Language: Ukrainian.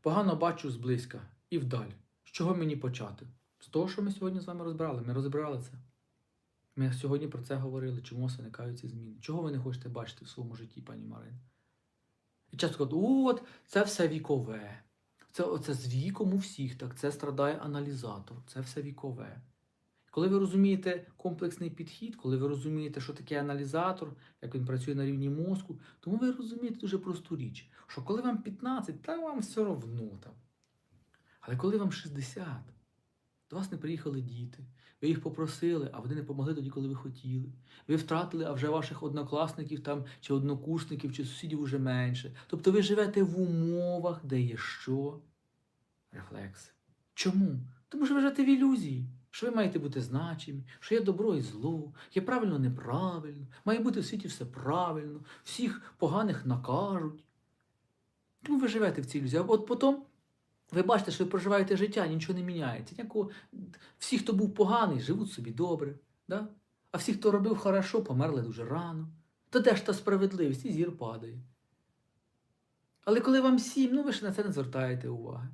Погано бачу зблизька і вдаль. З чого мені почати? З того, що ми сьогодні з вами розбирали. Ми розбирали це. Ми сьогодні про це говорили, чому виникають ці зміни. Чого ви не хочете бачити в своєму житті, пані Марин? І часто кажуть, от, це все вікове. Це, оце з віком у всіх, так це страдає аналізатор, це все вікове. Коли ви розумієте комплексний підхід, коли ви розумієте, що таке аналізатор, як він працює на рівні мозку, тому ви розумієте дуже просту річ, що коли вам 15, та вам все одно там. Але коли вам 60, до вас не приїхали діти, ви їх попросили, а вони не помогли тоді, коли ви хотіли. Ви втратили, а вже ваших однокласників там, чи однокурсників, чи сусідів уже менше. Тобто ви живете в умовах, де є що? Рефлекси. Чому? Тому що ви живете в ілюзії, що ви маєте бути значимі, що є добро і зло, є правильно неправильно, має бути в світі все правильно, всіх поганих накажуть. Тому ви живете в цій ілюзії. А от потім ви бачите, що ви проживаєте життя, нічого не міняється. Ніякого... Всі, хто був поганий, живуть собі добре. Да? А всі, хто робив хорошо, померли дуже рано. То де ж та справедливість і зір падає. Але коли вам сім, ну ви ж на це не звертаєте уваги.